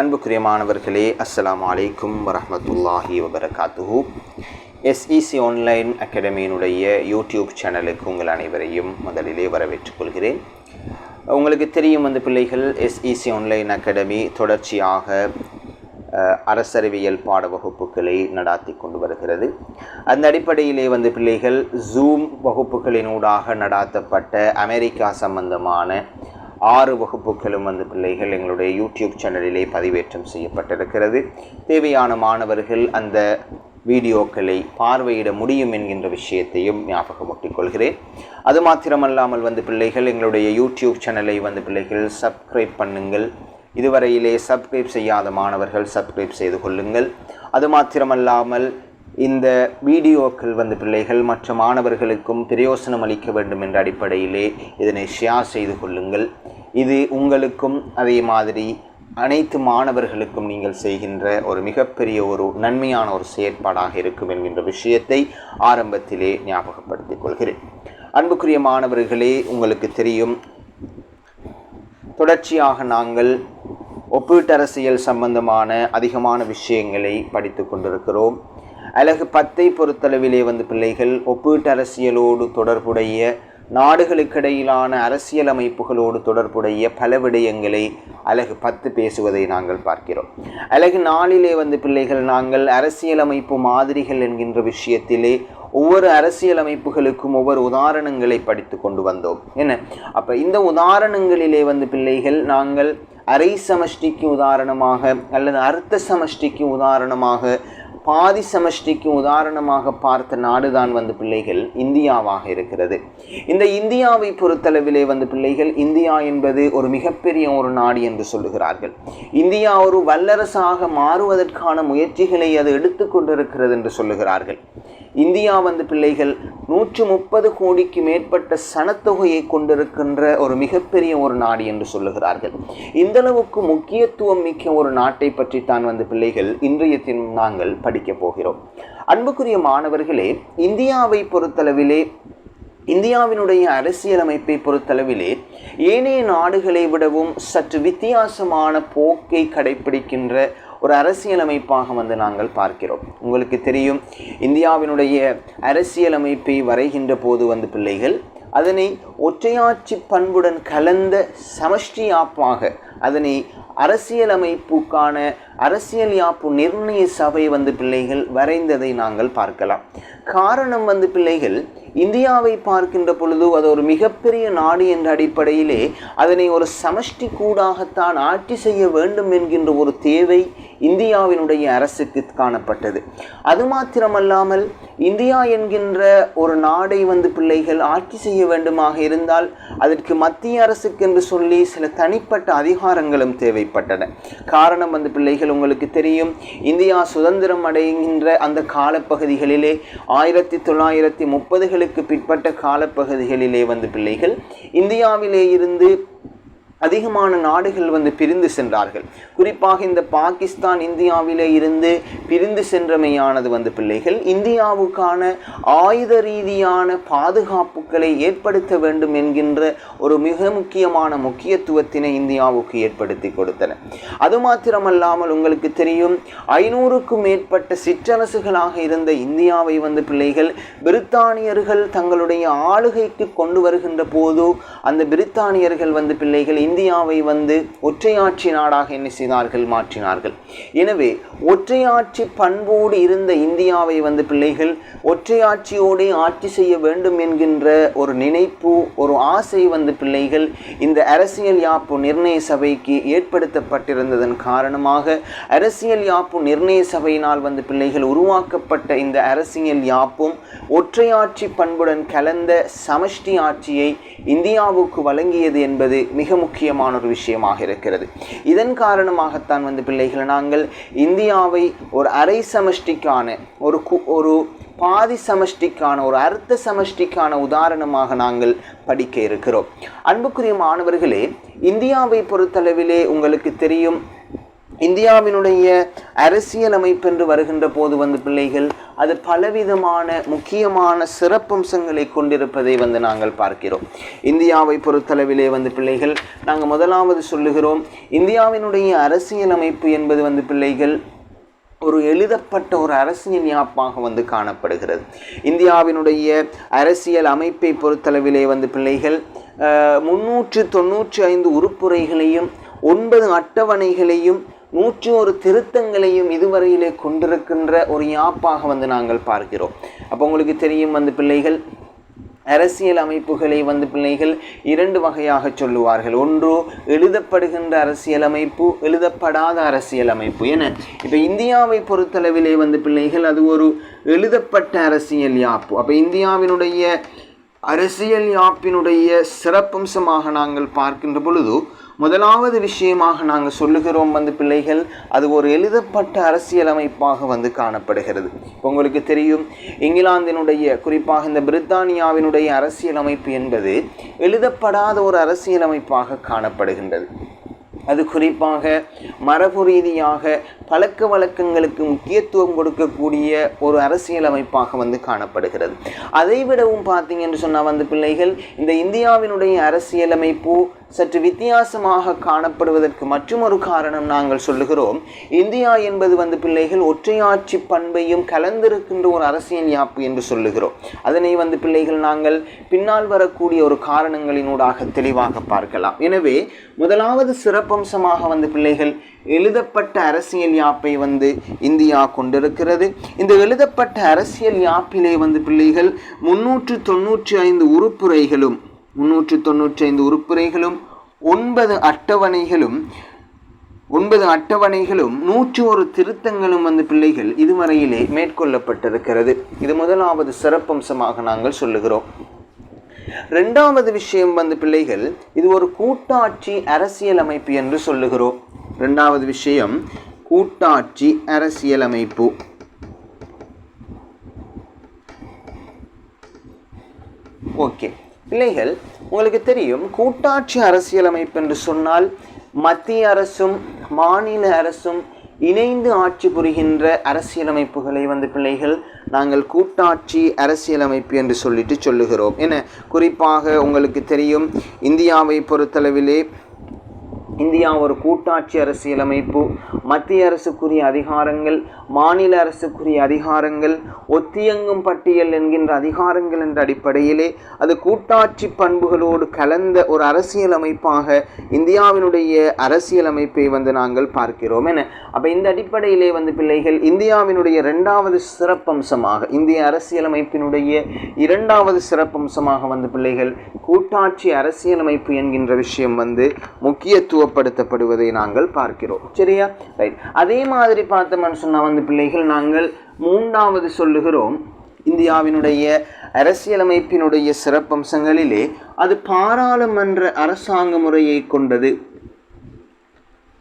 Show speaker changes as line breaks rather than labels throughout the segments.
அன்புக்குரிய மாணவர்களே அஸ்ஸலாமு அலைக்கும் வரஹ்மத்துல்லாஹி வபரகாத்துஹு எஸ்இசி ஆன்லைன் அகாடமியினுடைய யூடியூப் சேனலுக்கு உங்கள் அனைவரையும் முதலிலே வரவேற்றுக் கொள்கிறேன். உங்களுக்கு தெரியும் அந்த பிள்ளைகள் எஸ்இசி ஆன்லைன் அகாடமி தொடர்ச்சியாக அரசறிவியல் பாட வகுப்புகளை நடாத்தி கொண்டு வருகிறது. அந்த அடிப்படையிலே வந்து பிள்ளைகள் ஜூம் வகுப்புகளினூடாக நடாத்தப்பட்ட அமெரிக்கா சம்பந்தமான ஆறு வகுப்புகளும் வந்து பிள்ளைகள் எங்களுடைய யூடியூப் சேனலிலே பதிவேற்றம் செய்யப்பட்டிருக்கிறது. தேவையான மாணவர்கள் அந்த வீடியோக்களை பார்வையிட முடியும் என்கின்ற விஷயத்தையும் ஞாபகமூட்டிக் கொள்கிறேன் அது மாத்திரமல்லாமல் வந்து பிள்ளைகள் எங்களுடைய யூடியூப் சேனலை வந்து பிள்ளைகள் சப்ஸ்கிரைப் பண்ணுங்கள். இதுவரையிலே சப்ஸ்கிரைப் செய்யாத மாணவர்கள் சப்ஸ்கிரைப் செய்து கொள்ளுங்கள். அது மாத்திரமல்லாமல் இந்த வீடியோக்கள் வந்து பிள்ளைகள் மற்ற மாணவர்களுக்கும் பிரயோசனம் அளிக்க வேண்டும் என்ற அடிப்படையிலே இதனை ஷேர் செய்து கொள்ளுங்கள். இது உங்களுக்கும் அதே மாதிரி அனைத்து மாணவர்களுக்கும் நீங்கள் செய்கின்ற ஒரு மிகப்பெரிய ஒரு நன்மையான ஒரு செயற்பாடாக இருக்கும் என்கின்ற விஷயத்தை ஆரம்பத்திலே ஞாபகப்படுத்திக் கொள்கிறேன். அன்புக்குரிய மாணவர்களே உங்களுக்கு தெரியும் தொடர்ச்சியாக நாங்கள் ஒப்பீட்டரசியல் சம்பந்தமான அதிகமான விஷயங்களை படித்து கொண்டிருக்கிறோம். அழகு பத்தை பொறுத்தளவிலே வந்து பிள்ளைகள் ஒப்பீட்டு அரசியலோடு தொடர்புடைய நாடுகளுக்கிடையிலான அரசியல் அமைப்புகளோடு தொடர்புடைய பல விடயங்களை அழகு பத்து பேசுவதை நாங்கள் பார்க்கிறோம். அழகு நாளிலே வந்து பிள்ளைகள் நாங்கள் அரசியலமைப்பு மாதிரிகள் என்கின்ற விஷயத்திலே ஒவ்வொரு அரசியல் அமைப்புகளுக்கும் ஒவ்வொரு உதாரணங்களை படித்து கொண்டு வந்தோம். என்ன? அப்போ இந்த உதாரணங்களிலே வந்து பிள்ளைகள் நாங்கள் அரை சமஷ்டிக்கு உதாரணமாக அல்லது அர்த்த சமஷ்டிக்கு உதாரணமாக பாதி சமஷ்டிக்கு உதாரணமாக பார்த்த நாடுதான் வந்து பிள்ளைகள் இந்தியாவாக இருக்கிறது. இந்த இந்தியாவை பொறுத்தளவிலே வந்து பிள்ளைகள் இந்தியா என்பது ஒரு மிகப்பெரிய ஒரு நாடு என்று சொல்லுகிறார்கள். இந்தியா ஒரு வல்லரசாக மாறுவதற்கான முயற்சிகளை அது எடுத்துக்கொண்டிருக்கிறது என்று சொல்லுகிறார்கள். இந்தியா வந்து பிள்ளைகள் நூற்று முப்பது கோடிக்கு மேற்பட்ட சனத்தொகையை கொண்டிருக்கின்ற ஒரு மிகப்பெரிய ஒரு நாடு என்று சொல்லுகிறார்கள். இந்தளவுக்கு முக்கியத்துவம் மிக்க ஒரு நாட்டை பற்றி தான் வந்து பிள்ளைகள் இன்றைய தினம் நாங்கள் படிக்க போகிறோம். அன்புக்குரிய மாணவர்களே இந்தியாவை பொறுத்தளவிலே இந்தியாவினுடைய அரசியலமைப்பை பொறுத்தளவிலே ஏனைய நாடுகளை விடவும் சற்று வித்தியாசமான போக்கை கடைபிடிக்கின்ற ஒரு அரசியலமைப்பாக வந்து நாங்கள் பார்க்கிறோம். உங்களுக்கு தெரியும் இந்தியாவினுடைய அரசியலமைப்பை வரைகின்ற போது வந்து பிள்ளைகள் அதனை ஒற்றையாட்சி பண்புடன் கலந்த சமஷ்டியாப்பாக அதனை அரசியலமைப்புக்கான அரசியல் யாப்பு நிர்ணய சபை வந்து பிள்ளைகள் வரைந்ததை நாங்கள் பார்க்கலாம். காரணம் வந்து பிள்ளைகள் இந்தியாவை பார்க்கின்ற பொழுது அது ஒரு மிகப்பெரிய நாடு என்ற அடிப்படையிலே அதனை ஒரு சமஷ்டி கூடாகத்தான் ஆட்சி செய்ய வேண்டும் என்கின்ற ஒரு தேவை இந்தியாவினுடைய அரசுக்கு காணப்பட்டது. அது மாத்திரமல்லாமல் இந்தியா என்கின்ற ஒரு நாடை வந்து பிள்ளைகள் ஆட்சி செய்ய வேண்டுமாக இருந்தால் அதற்கு மத்திய அரசுக்கு என்று சொல்லி சில தனிப்பட்ட அதிகாரங்களும் தேவைப்பட்டன. காரணம் வந்து பிள்ளைகள் உங்களுக்கு தெரியும் இந்தியா சுதந்திரம் அடைகின்ற அந்த காலப்பகுதிகளிலே ஆயிரத்தி தொள்ளாயிரத்தி முப்பதுகளுக்கு பிற்பட்ட காலப்பகுதிகளிலே வந்து பிள்ளைகள் இந்தியாவிலே இருந்து அதிகமான நாடுகள் வந்து பிரிந்து சென்றார்கள். குறிப்பாக இந்த பாகிஸ்தான் இந்தியாவிலே இருந்து பிரிந்து சென்றமையானது வந்து பிள்ளைகள் இந்தியாவுக்கான ஆயுத ரீதியான பாதுகாப்புகளை ஏற்படுத்த வேண்டும் என்கின்ற ஒரு மிக முக்கியமான முக்கியத்துவத்தினை இந்தியாவுக்கு ஏற்படுத்தி கொடுத்தன. அது மாத்திரமல்லாமல் உங்களுக்கு தெரியும் ஐநூறுக்கும் மேற்பட்ட சிற்றரசுகளாக இருந்த இந்தியாவை வந்து பிள்ளைகள் பிரித்தானியர்கள் தங்களுடைய ஆளுகைக்கு கொண்டு வருகின்ற போது அந்த பிரித்தானியர்கள் வந்து பிள்ளைகள் இந்தியாவை வந்து ஒற்றையாட்சி நாடாக என்ன செய்தார்கள்? மாற்றினார்கள். எனவே ஒற்றையாட்சி பண்போடு இருந்த இந்தியாவை வந்து பிள்ளைகள் ஒற்றையாட்சியோடே ஆட்சி செய்ய வேண்டும் என்கின்ற ஒரு நினைப்பு ஒரு ஆசை வந்து பிள்ளைகள் இந்த அரசியல் யாப்பு நிர்ணய சபைக்கு ஏற்படுத்தப்பட்டிருந்ததன் காரணமாக அரசியல் யாப்பு நிர்ணய சபையினால் வந்து பிள்ளைகள் உருவாக்கப்பட்ட இந்த அரசியல் யாப்பும் ஒற்றையாட்சி பண்புடன் கலந்த சமஷ்டி ஆட்சியை இந்தியாவுக்கு வழங்கியது என்பது மிக முக்கிய முக்கியமான ஒரு விஷயமாக இருக்கிறது. இதன் காரணமாகத்தான் வந்து பிள்ளைகள் நாங்கள் இந்தியாவை ஒரு அரை சமஷ்டிக்கான ஒரு கு- ஒரு பாதி சமஷ்டிக்கான ஒரு அர்த்த சமஷ்டிக்கான உதாரணமாக நாங்கள் படிக்க இருக்கிறோம். அன்புக்குரிய மாணவர்களே இந்தியாவை பொறுத்தளவிலே உங்களுக்கு தெரியும் இந்தியாவினுடைய அரசியல் அமைப்பு என்று வருகின்ற போது வந்து பிள்ளைகள் அது பலவிதமான முக்கியமான சிறப்பம்சங்களை கொண்டிருப்பதை வந்து நாங்கள் பார்க்கிறோம். இந்தியாவை பொறுத்தளவிலே வந்து பிள்ளைகள் நாங்கள் முதலாவது சொல்லுகிறோம் இந்தியாவினுடைய அரசியல் அமைப்பு என்பது வந்து பிள்ளைகள் ஒரு எழுதப்பட்ட ஒரு அரசியல் யாப்பாக வந்து காணப்படுகிறது. இந்தியாவினுடைய அரசியல் அமைப்பை பொறுத்தளவிலே வந்து பிள்ளைகள் முன்னூற்று தொண்ணூற்றி ஐந்து உறுப்புரைகளையும் ஒன்பது அட்டவணைகளையும் நூற்றி ஒரு திருத்தங்களையும் இதுவரையிலே கொண்டிருக்கின்ற ஒரு யாப்பாக வந்து நாங்கள் பார்க்கிறோம். அப்போ உங்களுக்கு தெரியும் வந்து பிள்ளைகள் அரசியல் அமைப்புகளை வந்து பிள்ளைகள் இரண்டு வகையாக சொல்லுவார்கள். ஒன்று எழுதப்படுகின்ற அரசியல் அமைப்பு எழுதப்படாத அரசியல் அமைப்பு. என இப்போ இந்தியாவை பொறுத்தளவிலே வந்து பிள்ளைகள் அது ஒரு எழுதப்பட்ட அரசியல் யாப்பு. அப்போ இந்தியாவினுடைய அரசியல் யாப்பினுடைய சிறப்பம்சமாக நாங்கள் பார்க்கின்ற பொழுது முதலாவது விஷயமாக நாங்கள் சொல்லுகிறோம் வந்து பிள்ளைகள் அது ஒரு எழுதப்பட்ட அரசியலமைப்பாக வந்து காணப்படுகிறது. உங்களுக்கு தெரியும் இங்கிலாந்தினுடைய குறிப்பாக இந்த பிரித்தானியாவினுடைய அரசியலமைப்பு என்பது எழுதப்படாத ஒரு அரசியலமைப்பாக காணப்படுகின்றது. அது குறிப்பாக மரபு ரீதியாக பழக்க வழக்கங்களுக்கு முக்கியத்துவம் கொடுக்கக்கூடிய ஒரு அரசியலமைப்பாக வந்து காணப்படுகிறது. அதை விடவும் பார்த்தீங்கன்னு சொன்னால் வந்து பிள்ளைகள் இந்த இந்தியாவினுடைய அரசியலமைப்பு சற்று வித்தியாசமாக காணப்படுவதற்கு மற்றொரு காரணம் நாங்கள் சொல்லுகிறோம். இந்தியா என்பது வந்து பிள்ளைகள் ஒற்றையாட்சி பண்பையும் கலந்திருக்கின்ற ஒரு அரசியல் யாப்பு என்று சொல்லுகிறோம். அதனை வந்து பிள்ளைகள் நாங்கள் பின்னால் வரக்கூடிய ஒரு காரணங்களினூடாக தெளிவாக பார்க்கலாம். எனவே முதலாவது சிறப்பு சிறப்பம்சமாக வந்து பிள்ளைகள் எழுதப்பட்ட அரசியல் யாப்பை வந்து இந்தியா கொண்டிருக்கிறது. இந்த எழுதப்பட்ட அரசியல் யாப்பிலே வந்து பிள்ளைகள் முன்னூற்று தொன்னூற்றி ஐந்து உறுப்புரைகளும் முன்னூற்று தொன்னூற்றி ஐந்து உறுப்புரைகளும் ஒன்பது அட்டவணைகளும் ஒன்பது அட்டவணைகளும் நூற்றி ஒரு திருத்தங்களும் வந்து பிள்ளைகள் இதுவரையிலே மேற்கொள்ளப்பட்டிருக்கிறது. இது முதலாவது சிறப்பம்சமாக நாங்கள் சொல்லுகிறோம். ரெண்டாவது விஷயம் வந்து பிள்ளைகள் இது ஒரு கூட்டாட்சி அரசியலமைப்பு என்று சொல்லுகிறோம். ரெண்டாவது விஷயம் கூட்டாட்சி அரசியலமைப்பு ஓகே. பிள்ளைகள் உங்களுக்கு தெரியும் கூட்டாட்சி அரசியலமைப்பு என்று சொன்னால் மத்திய அரசும் மாநில அரசும் இணைந்து ஆட்சி புரிகின்ற அரசியலமைப்புகளை வந்து பிள்ளைகள் நாங்கள் கூட்டாட்சி அரசியலமைப்பு என்று சொல்லிட்டு சொல்லுகிறோம். என குறிப்பாக உங்களுக்கு தெரியும் இந்தியாவை பொறுத்தளவிலே இந்தியா ஒரு கூட்டாட்சி அரசியலமைப்பு மத்திய அரசுக்குரிய அதிகாரங்கள் மாநில அரசுக்குரிய அதிகாரங்கள் ஒத்தியங்கும் பட்டியல் என்கின்ற அதிகாரங்கள் என்ற அடிப்படையிலே அது கூட்டாட்சி பண்புகளோடு கலந்த ஒரு அரசியலமைப்பாக இந்தியாவினுடைய அரசியலமைப்பை வந்து நாங்கள் பார்க்கிறோம் என. அப்போ இந்த அடிப்படையிலே வந்து பிள்ளைகள் இந்தியாவினுடைய இரண்டாவது சிறப்பம்சமாக இந்திய அரசியலமைப்பினுடைய இரண்டாவது சிறப்பம்சமாக வந்து பிள்ளைகள் கூட்டாட்சி அரசியலமைப்பு என்கின்ற விஷயம் வந்து முக்கியத்துவப்படுத்தப்படுவதை நாங்கள் பார்க்கிறோம். சரியா? ரைட் அதே மாதிரி பார்த்தோம்னு சொன்னால் வந்து பிள்ளைகள் நாங்கள் மூன்றாவது சொல்லுகிறோம் இந்தியாவினுடைய அரசியலமைப்பினுடைய சிறப்பம்சங்களிலே அது பாராளுமன்ற அரசாங்க முறையை கொண்டது.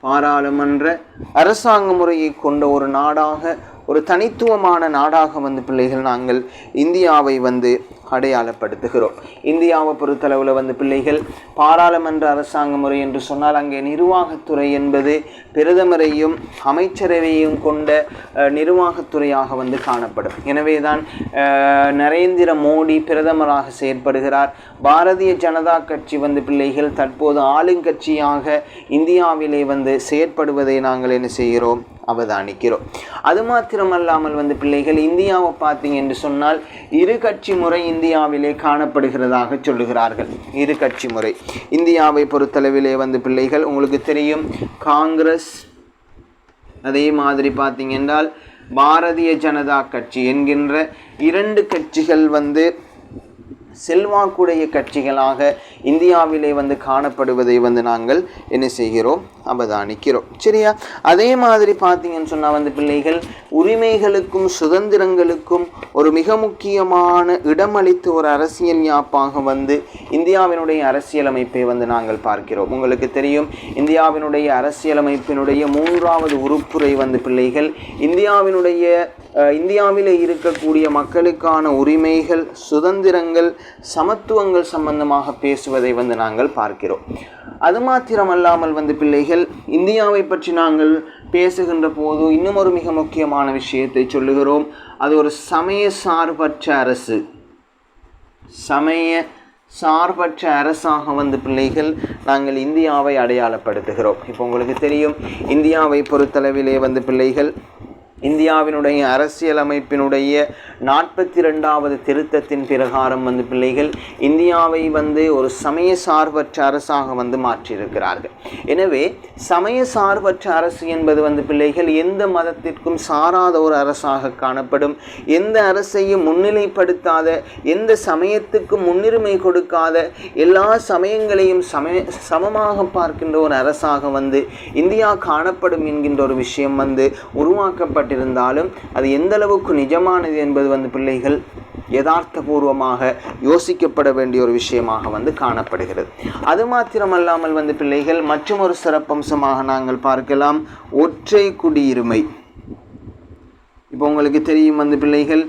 பாராளுமன்ற அரசாங்க முறையை கொண்ட ஒரு நாடாக ஒரு தனித்துவமான நாடாக வந்து பிள்ளைகள் நாங்கள் இந்தியாவை வந்து அடையாளப்படுத்துகிறோம். இந்தியாவை பொறுத்தளவில் வந்து பிள்ளைகள் பாராளுமன்ற அரசாங்க முறை என்று சொன்னால் அங்கே நிர்வாகத்துறை என்பது பிரதமரையும் அமைச்சரவையும் கொண்ட நிர்வாகத்துறையாக வந்து காணப்படும். எனவே தான் நரேந்திர மோடி பிரதமராக செயற்படுகிறார். பாரதிய ஜனதா கட்சி வந்து பிள்ளைகள் தற்போது ஆளுங்கட்சியாக இந்தியாவிலே வந்து செயற்படுவதை நாங்கள் என்ன செய்கிறோம்? அவதானிக்கிறோம். அது மாத்திரமல்லாமல் வந்து பிள்ளைகள் இந்தியாவை பார்த்தீங்க என்று சொன்னால் இரு கட்சி முறை இந்தியாவிலே காணப்படுகிறதாக சொல்லுகிறார்கள். இரு கட்சி முறை. இந்தியாவை பொறுத்தளவிலே வந்து பிள்ளைகள் உங்களுக்கு தெரியும் காங்கிரஸ் அதே மாதிரி பார்த்தீங்க என்றால் பாரதிய ஜனதா கட்சி என்கின்ற இரண்டு கட்சிகள் வந்து செல்வாக்குடைய கட்சிகளாக இந்தியாவிலே வந்து காணப்படுவதை வந்து நாங்கள் என்ன செய்கிறோம்? அவதானிக்கிறோம். சரியா? அதே மாதிரி பார்த்தீங்கன்னு சொன்னால் வந்து பிள்ளைகள் உரிமைகளுக்கும் சுதந்திரங்களுக்கும் ஒரு மிக முக்கியமான இடமளித்த ஒரு அரசியல் யாப்பாக வந்து இந்தியாவினுடைய அரசியலமைப்பை வந்து நாங்கள் பார்க்கிறோம். உங்களுக்கு தெரியும் இந்தியாவினுடைய அரசியலமைப்பினுடைய மூன்றாவது உறுப்புரை வந்து பிள்ளைகள் இந்தியாவினுடைய இந்தியாவில் இருக்கக்கூடிய மக்களுக்கான உரிமைகள் சுதந்திரங்கள் சமத்துவங்கள் சம்பந்தமாக பேசுவதை வந்து நாங்கள் பார்க்கிறோம். அது மாத்திரமல்லாமல் வந்து பிள்ளைகள் இந்தியாவை பற்றி நாங்கள் பேசுகின்ற போது இன்னும் ஒரு மிக முக்கியமான விஷயத்தை சொல்லுகிறோம். அது ஒரு சமய சார்பற்ற அரசு. சமய சார்பற்ற அரசாக வந்து பிள்ளைகள் நாங்கள் இந்தியாவை அடையாளப்படுத்துகிறோம். இப்போ உங்களுக்கு தெரியும் இந்தியாவை பொறுத்தளவிலே வந்து பிள்ளைகள் இந்தியாவினுடைய அரசியலமைப்பினுடைய நாற்பத்தி ரெண்டாவது திருத்தத்தின் பிரகாரம் வந்து பிள்ளைகள் இந்தியாவை வந்து ஒரு சமய சார்பற்ற அரசாக வந்து மாற்றியிருக்கிறார்கள். எனவே சமய சார்பற்ற அரசு என்பது வந்து பிள்ளைகள் எந்த மதத்திற்கும் சாராத ஒரு அரசாக காணப்படும். எந்த அரசையும் முன்னிலைப்படுத்தாத எந்த சமயத்துக்கும் முன்னுரிமை கொடுக்காத எல்லா சமயங்களையும் சமய சமமாக பார்க்கின்ற ஒரு அரசாக வந்து இந்தியா காணப்படும் என்கின்ற ஒரு விஷயம் வந்து உருவாக்கப்பட்டிருந்தாலும் அது எந்த அளவுக்கு நிஜமானது என்பது வந்து பிள்ளைகள் யதார்த்தபூர்வமாக யோசிக்கப்பட வேண்டிய ஒரு விஷயமாக வந்து காணப்படுகிறது. அது மாத்திரமல்லாமல் வந்து பிள்ளைகள் மற்றும் ஒரு சிறப்பம்சமாக நாங்கள் பார்க்கலாம். ஒற்றை குடியுரிமை. இப்போ உங்களுக்கு தெரியும் வந்து பிள்ளைகள்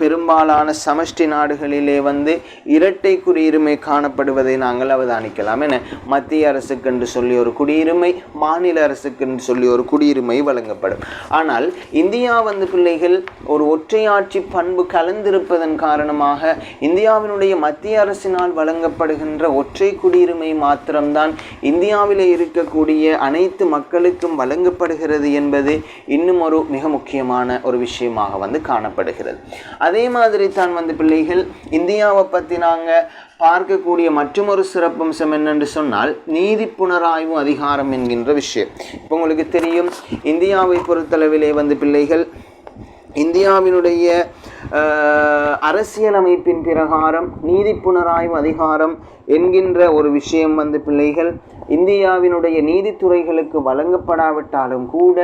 பெரும்பாலான சமஷ்டி நாடுகளிலே வந்து இரட்டை குடியுரிமை காணப்படுவதை நாங்கள் அவதானிக்கலாம் என மத்திய அரசுக்கு என்று சொல்லி ஒரு குடியுரிமை மாநில அரசுக்கு என்று சொல்லி ஒரு குடியுரிமை வழங்கப்படும். ஆனால் இந்தியா வந்து பிள்ளைகள் ஒரு ஒற்றையாட்சி பண்பு கலந்திருப்பதன் காரணமாக இந்தியாவினுடைய மத்திய அரசினால் வழங்கப்படுகின்ற ஒற்றை குடியுரிமை மாத்திரம்தான் இந்தியாவில் இருக்கக்கூடிய அனைத்து மக்களுக்கும் வழங்கப்படுகிறது என்பது இன்னும் ஒரு மிக முக்கியமான ஒரு விஷயமாக வந்து காணப்படுகிறது. அதே மாதிரி தான் வந்து பிள்ளைகள் இந்தியாவை பற்றி நாங்கள் பார்க்கக்கூடிய மற்றொரு சிறப்பம்சம் என்னென்று சொன்னால் நீதி புனராய்வு அதிகாரம் என்கின்ற விஷயம். இப்போ உங்களுக்கு தெரியும் இந்தியாவை பொறுத்தளவிலே வந்து பிள்ளைகள் இந்தியாவினுடைய அரசியலமைப்பின் பிரகாரம் நீதி புனராய்வு அதிகாரம் என்கின்ற ஒரு விஷயம் வந்து பிள்ளைகள் இந்தியாவினுடைய நீதித்துறைகளுக்கு வழங்கப்படாவிட்டாலும் கூட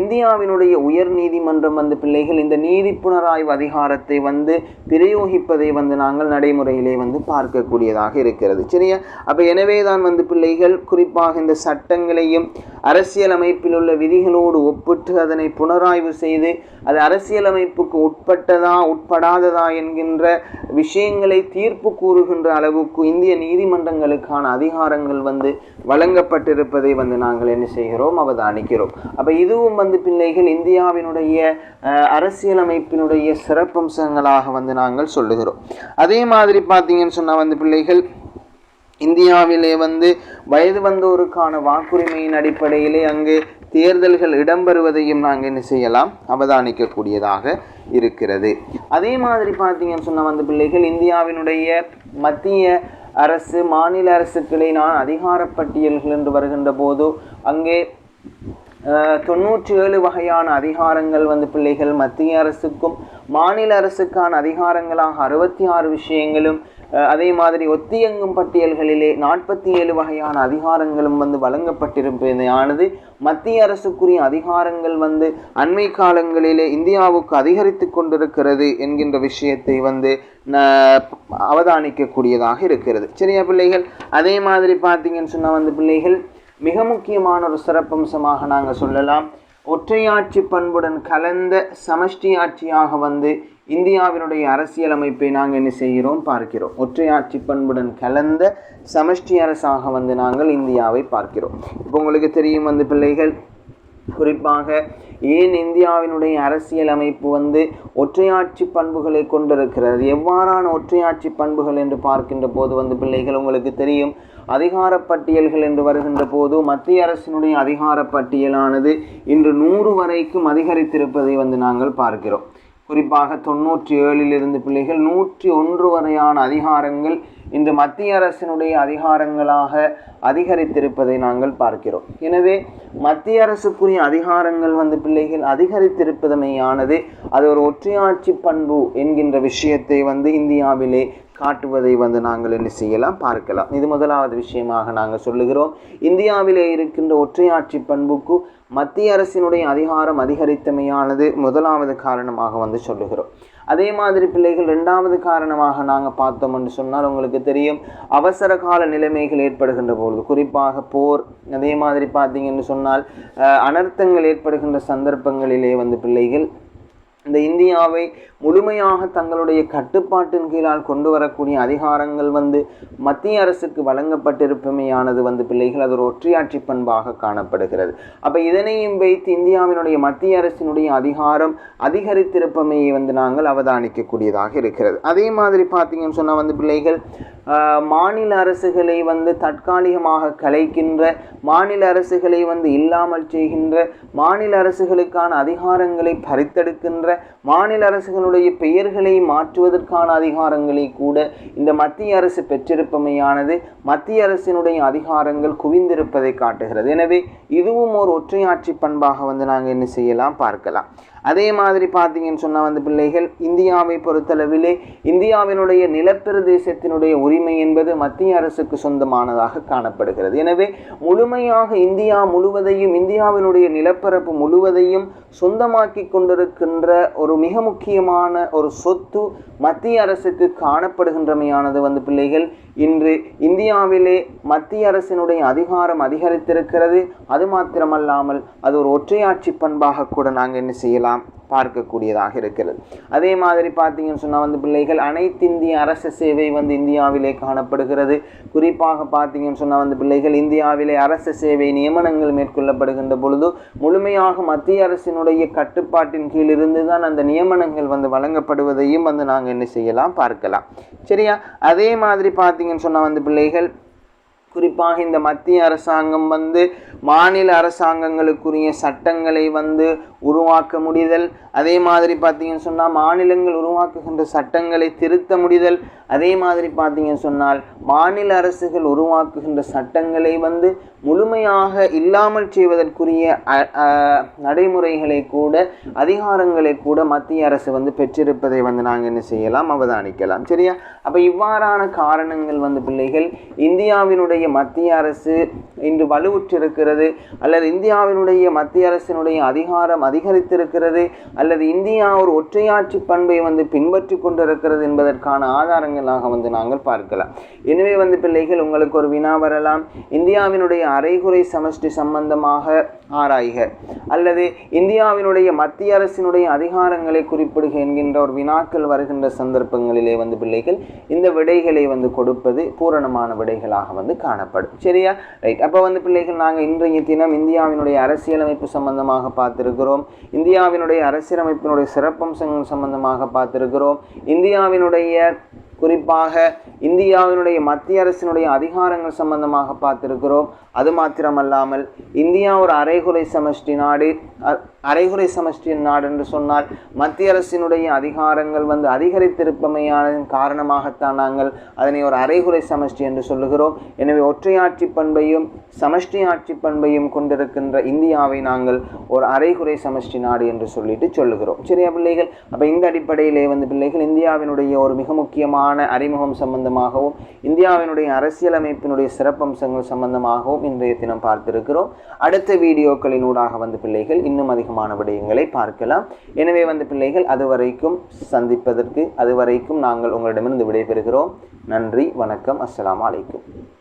இந்தியாவினுடைய உயர் நீதிமன்றம் வந்து பிள்ளைகள் இந்த நீதி புனராய்வு அதிகாரத்தை வந்து பிரயோகிப்பதை வந்து நாங்கள் நடைமுறையிலே வந்து பார்க்கக்கூடியதாக இருக்கிறது. சரியா? அப்போ எனவே தான் வந்து பிள்ளைகள் குறிப்பாக இந்த சட்டங்களையும் அரசியலமைப்பில் உள்ள விதிகளோடு ஒப்பிட்டு அதனை புனராய்வு செய்து அது அரசியலமைப்புக்கு உட்பட்டதா உட்படாததா என்கின்ற விஷயங்களை தீர்ப்பு கூறுகின்ற அளவுக்கு இந்திய நீதிமன்றங்களுக்கான அதிகாரங்கள் வந்து வழங்கப்பட்டிருப்பதை வந்து நாங்கள் என்ன செய்கிறோம்? அவதானிக்கிறோம். அப்போ இதுவும் வந்து பிள்ளைகள் இந்தியாவினுடைய அரசியலமைப்பினுடைய சிறப்பம்சங்களாக வந்து நாங்கள் சொல்லுகிறோம். அதே மாதிரி பார்த்தீங்கன்னு சொன்னால் வந்து பிள்ளைகள் இந்தியாவிலே வந்து வயது வந்தோருக்கான வாக்குரிமையின் அடிப்படையிலே அங்கு தேர்தல்கள் இடம்பெறுவதையும் நாங்கள் என்ன செய்யலாம்? அவதானிக்கக்கூடியதாக இருக்கிறது. அதே மாதிரி பார்த்தீங்கன்னு சொன்னால் வந்து பிள்ளைகள் இந்தியாவினுடைய மத்திய அரசு மாநில அரசுகளினான அதிகார பட்டியல்கள் என்று வருகின்ற போது அங்கே தொண்ணூற்றி ஏழு வகையான அதிகாரங்கள் வந்து பிள்ளைகள் மத்திய அரசுக்கும் மாநில அரசுக்கான அதிகாரங்களாக அறுபத்தி ஆறு விஷயங்களும் அதே மாதிரி ஒத்தியங்கும் பட்டியல்களிலே நாற்பத்தி ஏழு வகையான அதிகாரங்களும் வந்து வழங்கப்பட்டிருப்பதானது மத்திய அரசுக்குரிய அதிகாரங்கள் வந்து அண்மை காலங்களிலே இந்தியாவுக்கு அதிகரித்து கொண்டிருக்கிறது என்கின்ற விஷயத்தை வந்து அவதானிக்கக்கூடியதாக இருக்கிறது. சரியா பிள்ளைகள்? அதே மாதிரி பார்த்தீங்கன்னு சொன்னால் வந்து பிள்ளைகள் மிக முக்கியமான ஒரு சிறப்பம்சமாக நாங்கள் சொல்லலாம். ஒற்றையாட்சி பண்புடன் கலந்த சமஷ்டி ஆட்சியாக வந்து இந்தியாவினுடைய அரசியலமைப்பை நாங்கள் என்ன செய்கிறோம் பார்க்கிறோம். ஒற்றையாட்சி பண்புடன் கலந்த சமஷ்டி அரசாக வந்து நாங்கள் இந்தியாவை பார்க்கிறோம். இப்போ உங்களுக்கு தெரியும் வந்து பிள்ளைகள் குறிப்பாக ஏன் இந்தியாவினுடைய அரசியல் அமைப்பு வந்து ஒற்றையாட்சி பண்புகளை கொண்டிருக்கிறது? எவ்வாறான ஒற்றையாட்சி பண்புகள் என்று பார்க்கின்ற போது வந்து பிள்ளைகள் உங்களுக்கு தெரியும் அதிகார பட்டியல்கள் என்று வருகின்ற போது மத்திய அரசினுடைய அதிகார பட்டியலானது இன்று நூறு வரைக்கும் அதிகரித்திருப்பதை வந்து நாங்கள் பார்க்கிறோம். குறிப்பாக தொண்ணூற்றி ஏழிலிருந்து பிள்ளைகள் நூற்றி ஒன்று வரையான அதிகாரங்கள் இன்று மத்திய அரசினுடைய அதிகாரங்களாக அதிகரித்திருப்பதை நாங்கள் பார்க்கிறோம். எனவே மத்திய அரசுக்குரிய அதிகாரங்கள் வந்து பிள்ளைகள் அதிகரித்திருப்பதமையானது அது ஒரு ஒற்றையாட்சி பண்பு என்கின்ற விஷயத்தை வந்து இந்தியாவிலே காட்டுவதை வந்து நாங்கள் என்ன செய்யலாம்? பார்க்கலாம். இது முதலாவது விஷயமாக நாங்கள் சொல்லுகிறோம். இந்தியாவிலே இருக்கின்ற ஒற்றையாட்சி பண்புக்கு மத்திய அரசினுடைய அதிகாரம் அதிகரித்தமையானது முதலாவது காரணமாக வந்து சொல்லுகிறோம். அதே மாதிரி பிள்ளைகள் ரெண்டாவது காரணமாக நாங்கள் பார்த்தோம் என்று சொன்னால் உங்களுக்கு தெரியும் அவசர கால நிலைமைகள் ஏற்படுகின்ற பொழுது குறிப்பாக போர் அதே மாதிரி பார்த்தீங்கன்னு சொன்னால் அனர்த்தங்கள் ஏற்படுகின்ற சந்தர்ப்பங்களிலே வந்து பிள்ளைகள் இந்த இந்தியாவை முழுமையாக தங்களுடைய கட்டுப்பாட்டின் கீழால் கொண்டு வரக்கூடிய அதிகாரங்கள் வந்து மத்திய அரசுக்கு வழங்கப்பட்டிருப்பமையானது வந்து பிள்ளைகள் அது ஒரு ஒற்றையாட்சி பண்பாக காணப்படுகிறது. அப்போ இதனையும் வைத்து இந்தியாவினுடைய மத்திய அரசினுடைய அதிகாரம் அதிகரித்திருப்பமையை வந்து நாங்கள் அவதானிக்கக்கூடியதாக இருக்கிறது. அதே மாதிரி பார்த்தீங்கன்னு சொன்னால் வந்து பிள்ளைகள் மாநில அரசுகளை வந்து தற்காலிகமாக கலைக்கின்ற மாநில அரசுகளை வந்து இல்லாமல் செய்கின்ற மாநில அரசுகளுக்கான அதிகாரங்களை பறித்தெடுக்கின்ற மாநில அரசுகளுடைய பெயர்களை மாற்றுவதற்கான அதிகாரங்களை கூட இந்த மத்திய அரசு பெற்றிருப்பமையானது. மத்திய அரசினுடைய அதிகாரங்கள் குவிந்திருப்பதை காட்டுகிறது. எனவே இதுவும் ஒரு ஒற்றையாட்சி பண்பாக வந்து நாங்கள் என்ன செய்யலாம் பார்க்கலாம். அதே மாதிரி பார்த்தீங்கன்னு சொன்னால் வந்து பிள்ளைகள் இந்தியாவை பொறுத்தளவிலே இந்தியாவினுடைய நிலப்பிரதேசத்தினுடைய உரிமை என்பது மத்திய அரசுக்கு சொந்தமானதாக காணப்படுகிறது. எனவே முழுமையாக இந்தியா முழுவதையும் இந்தியாவினுடைய நிலப்பரப்பு முழுவதையும் சொந்தமாக்கி கொண்டிருக்கின்ற ஒரு மிக முக்கியமான ஒரு சொத்து மத்திய அரசுக்கு காணப்படுகின்றமையானது வந்து பிள்ளைகள் இன்று இந்தியாவிலே மத்திய அரசினுடைய அதிகாரம் அதிகரித்திருக்கிறது. அது மாத்திரமல்லாமல் அது ஒரு ஒற்றையாட்சி பண்பாக கூட நாங்கள் என்ன செய்யலாம்? பார்க்கக்கூடியதாக இருக்கிறது. அதே மாதிரி பார்த்தீங்கன்னு சொன்னால் வந்து பிள்ளைகள் அனைத்து இந்திய அரசு சேவை வந்து இந்தியாவிலே காணப்படுகிறது. குறிப்பாக பார்த்தீங்கன்னு சொன்னால் வந்து பிள்ளைகள் இந்தியாவிலே அரசு சேவை நியமனங்கள் மேற்கொள்ளப்படுகின்ற பொழுது முழுமையாக மத்திய அரசினுடைய கட்டுப்பாட்டின் கீழ் இருந்து தான் அந்த நியமனங்கள் வந்து வழங்கப்படுவதையும் வந்து நாங்கள் என்ன செய்யலாம் பார்க்கலாம். சரியா? அதே மாதிரி பார்த்தீங்கன்னு சொன்னால் வந்து பிள்ளைகள் குறிப்பாக இந்த மத்திய அரசாங்கம் வந்து மாநில அரசாங்கங்களுக்குரிய சட்டங்களை வந்து உருவாக்க முடிதல். அதே மாதிரி பார்த்தீங்கன்னு சொன்னால் மாநிலங்கள் உருவாக்குகின்ற சட்டங்களை திருத்த முடிதல். அதே மாதிரி பார்த்தீங்கன்னு சொன்னால் மாநில அரசுகள் உருவாக்குகின்ற சட்டங்களை வந்து முழுமையாக இல்லாமல் செய்வதற்குரிய நடைமுறைகளை கூட அதிகாரங்களை கூட மத்திய அரசு வந்து பெற்றிருப்பதை வந்து நாங்கள் என்ன செய்யலாம்? அவதானிக்கலாம். சரியா? அப்போ இவ்வாறான காரணங்கள் வந்து பிள்ளைகள் இந்தியாவினுடைய மத்திய அரசு இன்று வலுவுற்றிருக்கிறது அல்லது இந்தியாவினுடைய மத்திய அரசினுடைய அதிகாரம் அதிகரித்திருக்கிறது அல்லது இந்தியா ஒரு ஒற்றையாட்சி பண்பை வந்து பின்பற்றி கொண்டிருக்கிறது என்பதற்கான ஆதாரங்களாக வந்து நாங்கள் பார்க்கலாம். எனவே வந்து பிள்ளைகள் உங்களுக்கு ஒரு வினா வரலாம். இந்தியாவினுடைய அரைகுறை சமஷ்டி சம்பந்தமாக ஆராய்க. அல்லது இந்தியாவினுடைய மத்திய அரசினுடைய அதிகாரங்களை குறிப்பிடுக என்கின்ற ஒரு வினாக்கள் வருகின்ற சந்தர்ப்பங்களிலே வந்து பிள்ளைகள் இந்த விடைகளை வந்து கொடுப்பது பூரணமான விடைகளாக வந்து காணப்படும். சரியா? ரைட் அப்போ வந்து பிள்ளைகள் நாங்கள் இன்றைய தினம் இந்தியாவினுடைய அரசியலமைப்பு சம்பந்தமாக பார்த்திருக்கிறோம். இந்தியாவினுடைய அரசியலமைப்பினுடைய சிறப்பம்சங்கள் சம்பந்தமாக பார்த்திருக்கிறோம். இந்தியாவினுடைய குறிப்பாக இந்தியாவினுடைய மத்திய அரசினுடைய அதிகாரங்கள் சம்பந்தமாக பார்த்துருக்கிறோம். அது மாத்திரமல்லாமல் இந்தியா ஒரு அரைகுறை சமஷ்டி நாடு. அரைகுறை சமஷ்டி நாடு என்று சொன்னால் மத்திய அரசினுடைய அதிகாரங்கள் வந்து அதிகரித்திருப்பமையான காரணமாகத்தான் நாங்கள் அதனை ஒரு அரைகுறை சமஷ்டி என்று சொல்லுகிறோம். எனவே ஒற்றையாட்சி பண்பையும் சமஷ்டி ஆட்சி பண்பையும் கொண்டிருக்கின்ற இந்தியாவை நாங்கள் ஒரு அரைகுறை சமஷ்டி நாடு என்று சொல்லிட்டு சொல்லுகிறோம். சரியா பிள்ளைகள்? அப்போ இந்த அடிப்படையிலே வந்து பிள்ளைகள் இந்தியாவினுடைய ஒரு மிக முக்கியமான அறிமுகம் சம்பந்தமாகவும் இந்தியாவினுடைய அரசியலமைப்பினுடைய சிறப்பம்சங்கள் சம்பந்தமாகவும் இன்றைய தினம் பார்த்திருக்கிறோம். அடுத்த வீடியோக்களினூடாக வந்து பிள்ளைகள் இன்னும் அதிகமான விடயங்களை பார்க்கலாம். எனவே வந்து பிள்ளைகள் அதுவரைக்கும் சந்திப்பதற்கு அதுவரைக்கும் நாங்கள் உங்களிடமிருந்து விடைபெறுகிறோம். நன்றி வணக்கம் அஸ்லாம் அலைக்கும்.